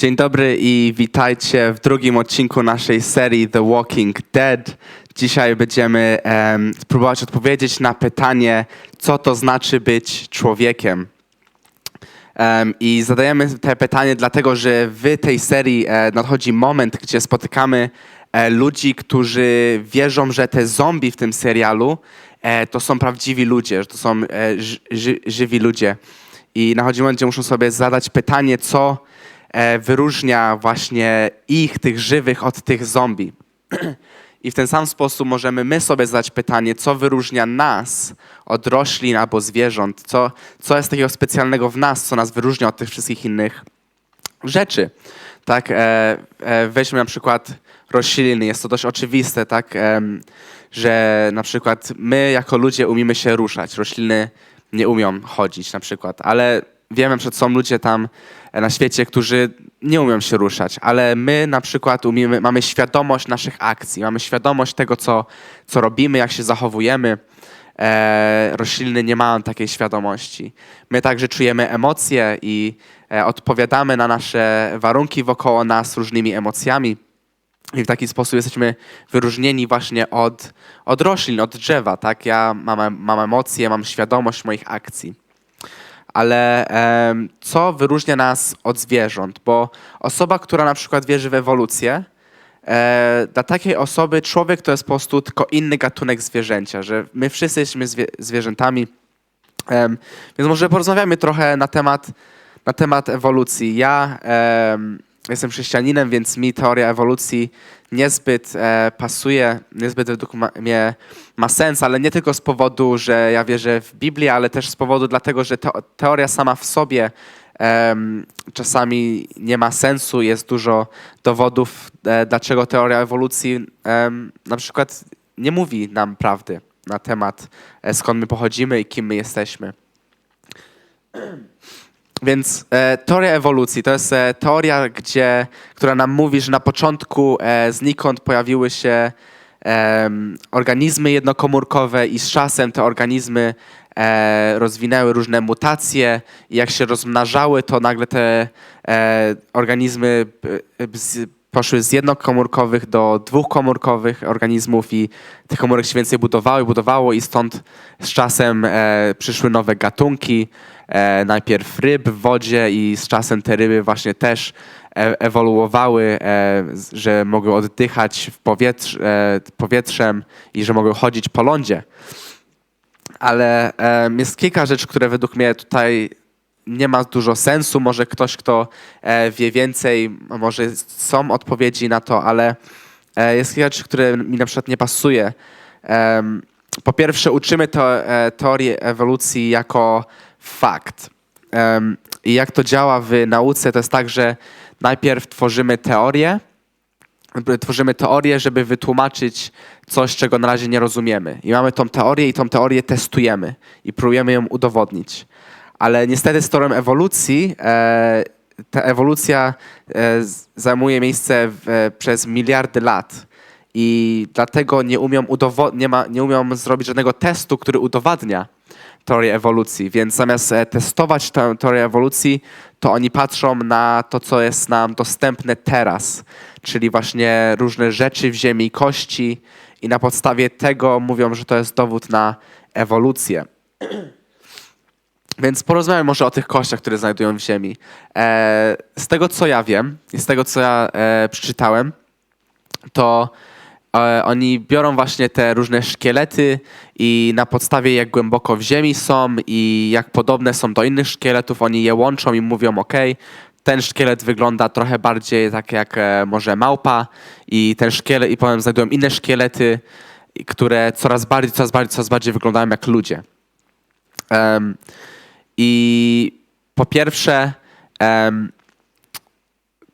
Dzień dobry i witajcie w drugim odcinku naszej serii The Walking Dead. Dzisiaj będziemy em, próbować odpowiedzieć na pytanie, co to znaczy być człowiekiem. Em, I zadajemy te pytanie dlatego, że w tej serii e, nadchodzi moment, gdzie spotykamy e, ludzi, którzy wierzą, że te zombie w tym serialu e, to są prawdziwi ludzie, że to są e, ży, ży, żywi ludzie. I nadchodzi moment, gdzie muszą sobie zadać pytanie, co wyróżnia właśnie ich, tych żywych, od tych zombie. I w ten sam sposób możemy my sobie zadać pytanie, co wyróżnia nas od roślin albo zwierząt, co, co jest takiego specjalnego w nas, co nas wyróżnia od tych wszystkich innych rzeczy. Tak, e, e, weźmy na przykład rośliny, jest to dość oczywiste, tak, em, że na przykład my jako ludzie umiemy się ruszać, rośliny nie umią chodzić na przykład, ale wiemy, że są ludzie tam e, na świecie, którzy nie umią się ruszać, ale my na przykład umiemy, mamy świadomość naszych akcji, mamy świadomość tego, co, co robimy, jak się zachowujemy. E, rośliny nie mają takiej świadomości. My także czujemy emocje i e, odpowiadamy na nasze warunki wokoło nas różnymi emocjami. I w taki sposób jesteśmy wyróżnieni właśnie od, od roślin, od drzewa. Tak? Ja mam, mam emocje, mam świadomość moich akcji. Ale co wyróżnia nas od zwierząt? Bo osoba, która na przykład wierzy w ewolucję, e, dla takiej osoby człowiek to jest po prostu tylko inny gatunek zwierzęcia, że my wszyscy jesteśmy zwie, zwierzętami. Więc może porozmawiamy trochę na temat, na temat ewolucji. Ja jestem chrześcijaninem, więc mi teoria ewolucji niezbyt e, pasuje, niezbyt według mnie ma sens, ale nie tylko z powodu, że ja wierzę w Biblię, ale też z powodu dlatego, że teo- teoria sama w sobie em, czasami nie ma sensu. Jest dużo dowodów, e, dlaczego teoria ewolucji na przykład nie mówi nam prawdy na temat, e, skąd my pochodzimy i kim my jesteśmy. Więc e, teoria ewolucji to jest e, teoria, gdzie, która nam mówi, że na początku e, znikąd pojawiły się em, organizmy jednokomórkowe i z czasem te organizmy e, rozwinęły różne mutacje i jak się rozmnażały, to nagle te e, organizmy b- b- z, poszły z jednokomórkowych do dwukomórkowych organizmów i tych komórek się więcej budowały, budowało i stąd z czasem e, przyszły nowe gatunki. E, najpierw ryb w wodzie i z czasem te ryby właśnie też e, ewoluowały, e, że mogły oddychać w powietrz, e, powietrzem i że mogły chodzić po lądzie. Ale em, jest kilka rzeczy, które według mnie tutaj nie ma dużo sensu. Może ktoś, kto e, wie więcej, może są odpowiedzi na to, ale e, jest kilka rzeczy, które mi na przykład nie pasuje. Po pierwsze, uczymy to, e, ewolucji jako fakt. I jak to działa w nauce, to jest tak, że najpierw tworzymy teorię, tworzymy teorię, żeby wytłumaczyć coś, czego na razie nie rozumiemy. I mamy tą teorię i tą teorię testujemy i próbujemy ją udowodnić. Ale niestety z teorią ewolucji e, ta ewolucja e, zajmuje miejsce w, e, przez miliardy lat. I dlatego nie umią, udowo- nie, ma, nie umią zrobić żadnego testu, który udowadnia teorię ewolucji. Więc zamiast e, testować tę teorię ewolucji, to oni patrzą na to, co jest nam dostępne teraz, czyli właśnie różne rzeczy w ziemi kości i na podstawie tego mówią, że to jest dowód na ewolucję. Więc porozmawiamy może o tych kościach, które znajdują w ziemi. E, z tego, co ja wiem i z tego, co ja e, przeczytałem, to e, oni biorą właśnie te różne szkielety i na podstawie jak głęboko w ziemi są i jak podobne są do innych szkieletów, oni je łączą i mówią, ok, ten szkielet wygląda trochę bardziej tak jak e, może małpa i ten szkielet, i potem znajdują inne szkielety, które coraz bardziej, coraz bardziej, coraz bardziej wyglądają jak ludzie. Em, I po pierwsze,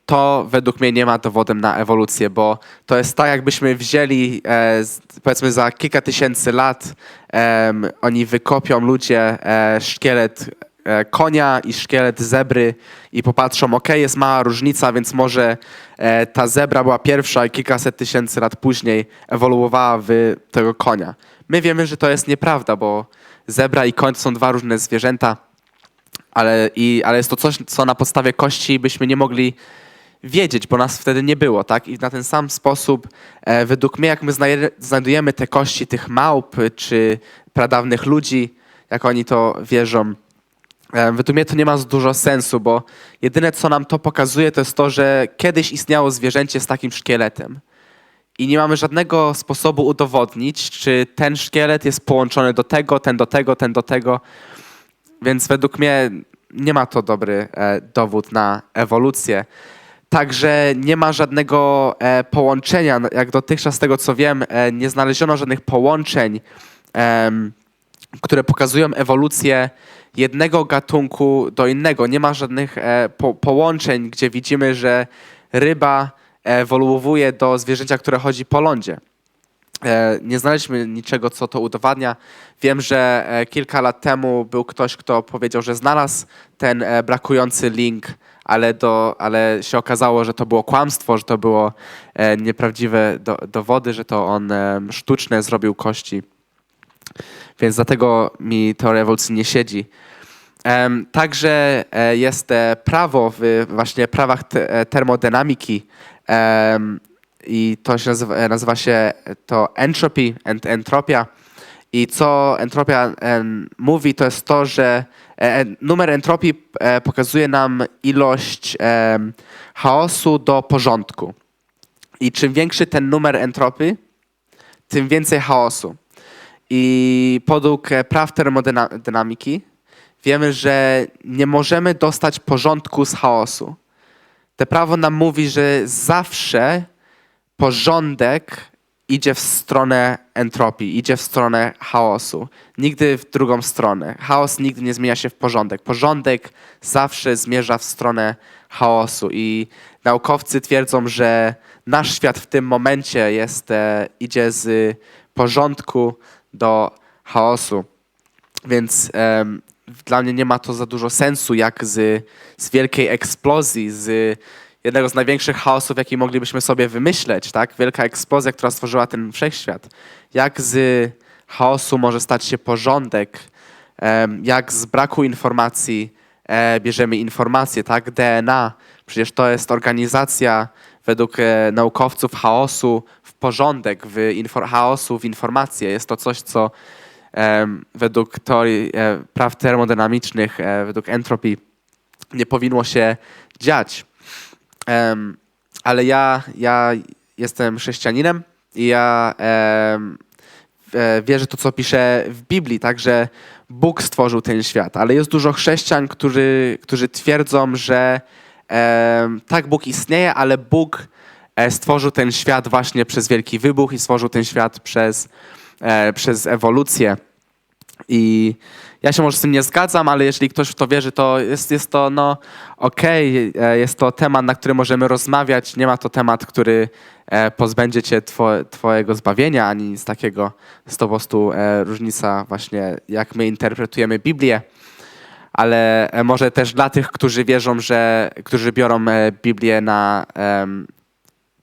to według mnie nie ma dowodem na ewolucję, bo to jest tak, jakbyśmy wzięli, e, powiedzmy za kilka tysięcy lat, oni wykopią ludzie e, szkielet e, konia i szkielet zebry i popatrzą, ok, jest mała różnica, więc może ta zebra była pierwsza i kilkaset tysięcy lat później ewoluowała w tego konia. My wiemy, że to jest nieprawda, bo zebra i koń to są dwa różne zwierzęta, ale, i, ale jest to coś, co na podstawie kości byśmy nie mogli wiedzieć, bo nas wtedy nie było, tak? I na ten sam sposób, e, według mnie, jak my znajdujemy te kości tych małp czy pradawnych ludzi, jak oni to wierzą, e, według mnie to nie ma dużo sensu, bo jedyne, co nam to pokazuje, to jest to, że kiedyś istniało zwierzęcie z takim szkieletem. I nie mamy żadnego sposobu udowodnić, czy ten szkielet jest połączony do tego, ten do tego, ten do tego. Więc według mnie nie ma to dobry e, dowód na ewolucję. Także nie ma żadnego e, połączenia. Jak dotychczas, z tego co wiem, e, nie znaleziono żadnych połączeń, które pokazują ewolucję jednego gatunku do innego. Nie ma żadnych po, połączeń, gdzie widzimy, że ryba ewoluuje do zwierzęcia, które chodzi po lądzie. E, Nie znaleźliśmy niczego, co to udowadnia. Wiem, że e, kilka lat temu był ktoś, kto powiedział, że znalazł ten e, brakujący link, ale, do, ale się okazało, że to było kłamstwo, że to było nieprawdziwe do, dowody, że to on sztuczne zrobił kości. Więc dlatego mi teoria ewolucji nie siedzi. Także jest prawo w właśnie prawach te, termodynamiki i to się nazywa, e, nazywa się to entropy, ent, entropia. I co entropia em, mówi, to jest to, że e, e, numer entropii e, pokazuje nam ilość em, chaosu do porządku. I czym większy ten numer entropii, tym więcej chaosu. I podług e, praw termodynamiki wiemy, że nie możemy dostać porządku z chaosu. Te prawo nam mówi, że zawsze porządek idzie w stronę entropii, idzie w stronę chaosu. Nigdy w drugą stronę. Chaos nigdy nie zmienia się w porządek. Porządek zawsze zmierza w stronę chaosu i naukowcy twierdzą, że nasz świat w tym momencie jest, e, idzie z porządku do chaosu. Więc em, dla mnie nie ma to za dużo sensu, jak z, z wielkiej eksplozji, z jednego z największych chaosów, jaki moglibyśmy sobie wymyśleć, tak? Wielka eksplozja, która stworzyła ten wszechświat. Jak z chaosu może stać się porządek? Jak z braku informacji e, bierzemy informacje, tak? DNA, przecież to jest organizacja według e, naukowców chaosu w porządek, w infor- chaosu w informację. Jest to coś, co według teorii e, praw termodynamicznych, według entropii nie powinno się dziać. Em, ale ja, ja jestem chrześcijaninem i ja e, wierzę to, co pisze w Biblii, tak, że Bóg stworzył ten świat. Ale jest dużo chrześcijan, którzy, którzy twierdzą, że em, tak, Bóg istnieje, ale Bóg e, stworzył ten świat właśnie przez wielki wybuch i stworzył ten świat przez, e, przez ewolucję. I ja się może z tym nie zgadzam, ale jeżeli ktoś w to wierzy, to jest, jest to, no okej, e, jest to temat, na który możemy rozmawiać. Nie ma to temat, który e, pozbędzie cię two, twojego zbawienia, ani nic takiego. Jest to po prostu e, różnica właśnie, jak my interpretujemy Biblię. Ale może też dla tych, którzy wierzą, że, którzy biorą Biblię na,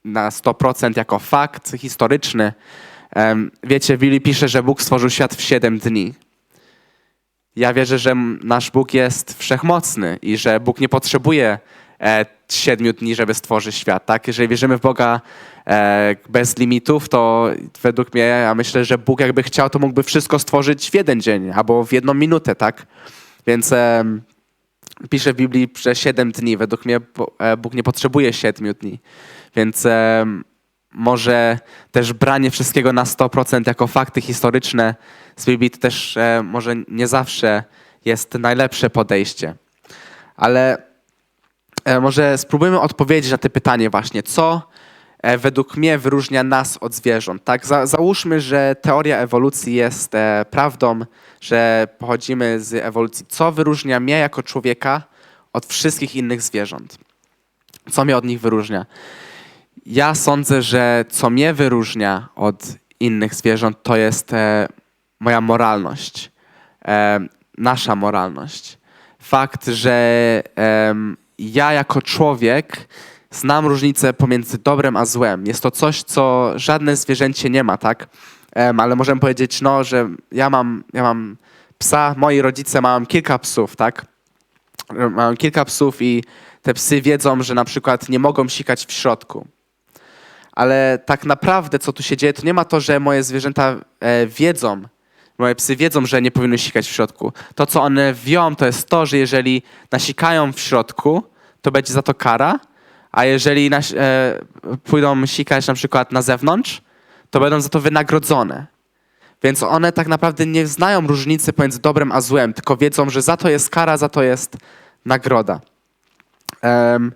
na 100% jako fakt historyczny. Wiecie, w Biblii pisze, że Bóg stworzył świat w 7 dni. Ja wierzę, że nasz Bóg jest wszechmocny i że Bóg nie potrzebuje e, siedmiu dni, żeby stworzyć świat. Tak? Jeżeli wierzymy w Boga e, bez limitów, to według mnie, ja myślę, że Bóg jakby chciał, to mógłby wszystko stworzyć w jeden dzień albo w jedną minutę, tak? Więc em, pisze w Biblii, że siedem dni. Według mnie e, Bóg nie potrzebuje siedmiu dni. Więc em, może też branie wszystkiego na 100% jako fakty historyczne z Biblii to też e, może nie zawsze jest najlepsze podejście. Ale e, może spróbujmy odpowiedzieć na to pytanie właśnie, co e, według mnie wyróżnia nas od zwierząt. Tak, Za, załóżmy, że teoria ewolucji jest e, prawdą, że pochodzimy z ewolucji. Co wyróżnia mnie jako człowieka od wszystkich innych zwierząt? Co mnie od nich wyróżnia? Ja sądzę, że co mnie wyróżnia od innych zwierząt, to jest e, moja moralność, e, nasza moralność. Fakt, że em, ja jako człowiek znam różnicę pomiędzy dobrem a złem. Jest to coś, co żadne zwierzęcie nie ma, tak? Em, ale możemy powiedzieć, no, że ja mam, ja mam psa, moi rodzice mają kilka psów, tak? Mają kilka psów i te psy wiedzą, że na przykład nie mogą sikać w środku. Ale tak naprawdę, co tu się dzieje, to nie ma to, że moje zwierzęta e, wiedzą, moje psy wiedzą, że nie powinny sikać w środku. To, co one wią, to jest to, że jeżeli nasikają w środku, to będzie za to kara, a jeżeli nas, e, pójdą sikać na przykład na zewnątrz, to będą za to wynagrodzone. Więc one tak naprawdę nie znają różnicy pomiędzy dobrem a złem, tylko wiedzą, że za to jest kara, za to jest nagroda. Em,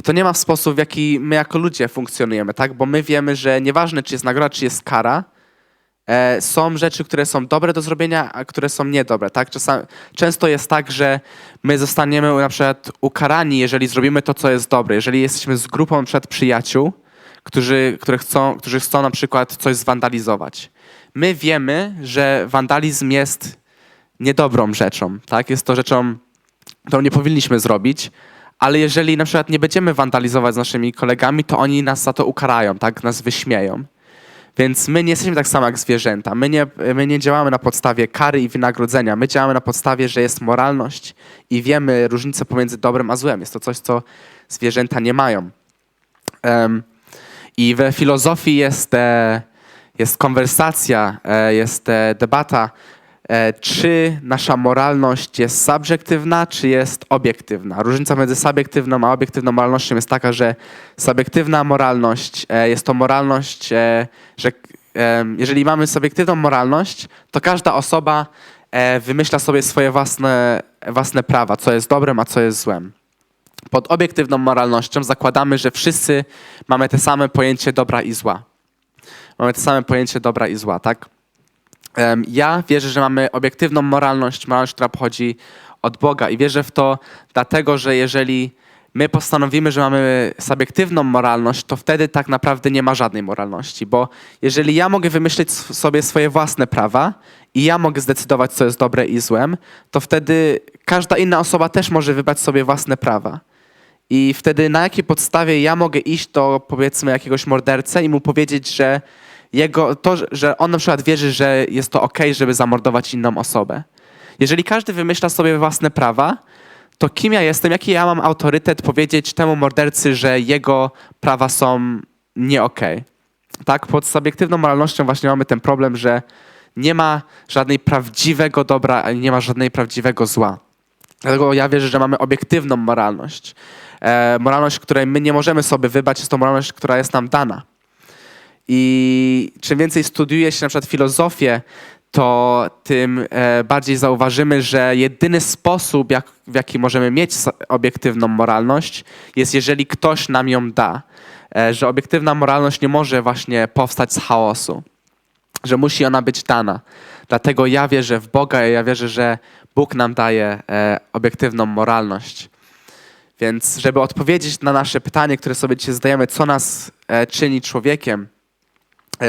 I to nie ma w sposób, w jaki my jako ludzie funkcjonujemy, tak? Bo my wiemy, że nieważne, czy jest nagroda, czy jest kara, e, są rzeczy, które są dobre do zrobienia, a które są niedobre, tak? Czasami, często jest tak, że my zostaniemy na przykład ukarani, jeżeli zrobimy to, co jest dobre. Jeżeli jesteśmy z grupą przykład przyjaciół, którzy, które chcą, którzy chcą na przykład coś zwandalizować. My wiemy, że wandalizm jest niedobrą rzeczą, tak? Jest to rzeczą, którą nie powinniśmy zrobić, ale jeżeli na przykład nie będziemy wandalizować z naszymi kolegami, to oni nas za to ukarają, tak? Nas wyśmieją. Więc my nie jesteśmy tak samo jak zwierzęta. My nie, my nie działamy na podstawie kary i wynagrodzenia. My działamy na podstawie, że jest moralność i wiemy różnicę pomiędzy dobrem a złem. Jest to coś, co zwierzęta nie mają. Em, I we filozofii jest, e, jest konwersacja, e, jest e, debata, czy nasza moralność jest subiektywna, czy jest obiektywna. Różnica między subiektywną a obiektywną moralnością jest taka, że subiektywna moralność e, jest to moralność, e, że e, jeżeli mamy subiektywną moralność, to każda osoba e, wymyśla sobie swoje własne, własne prawa, co jest dobrem, a co jest złem. Pod obiektywną moralnością zakładamy, że wszyscy mamy te same pojęcie dobra i zła. Mamy te same pojęcie dobra i zła, tak? Ja wierzę, że mamy obiektywną moralność, moralność, która pochodzi od Boga i wierzę w to dlatego, że jeżeli my postanowimy, że mamy subiektywną moralność, to wtedy tak naprawdę nie ma żadnej moralności, bo jeżeli ja mogę wymyślić sobie swoje własne prawa i ja mogę zdecydować, co jest dobre i złem, to wtedy każda inna osoba też może wybrać sobie własne prawa. I wtedy na jakiej podstawie ja mogę iść do powiedzmy jakiegoś mordercę i mu powiedzieć, że jego, to, że on na przykład wierzy, że jest to ok, żeby zamordować inną osobę. Jeżeli każdy wymyśla sobie własne prawa, to kim ja jestem, jaki ja mam autorytet powiedzieć temu mordercy, że jego prawa są nie okej. Tak, pod subiektywną moralnością właśnie mamy ten problem, że nie ma żadnej prawdziwego dobra, ani nie ma żadnej prawdziwego zła. Dlatego ja wierzę, że mamy obiektywną moralność. E, moralność, której my nie możemy sobie wybrać, jest to moralność, która jest nam dana. I czym więcej studiuje się na przykład filozofię, to tym e, bardziej zauważymy, że jedyny sposób, jak, w jaki możemy mieć obiektywną moralność, jest jeżeli ktoś nam ją da. E, że obiektywna moralność nie może właśnie powstać z chaosu, że musi ona być dana. Dlatego ja wierzę w Boga i ja wierzę, że Bóg nam daje e, obiektywną moralność. Więc, żeby odpowiedzieć na nasze pytanie, które sobie dzisiaj zadajemy, co nas czyni człowiekiem,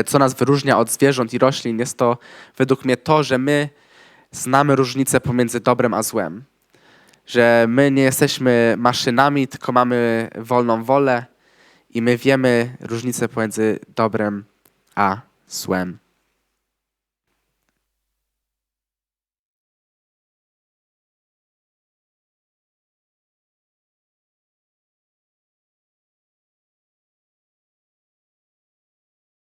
co nas wyróżnia od zwierząt i roślin, jest to według mnie to, że my znamy różnicę pomiędzy dobrem a złem. Że my nie jesteśmy maszynami, tylko mamy wolną wolę i my wiemy różnicę pomiędzy dobrem a złem.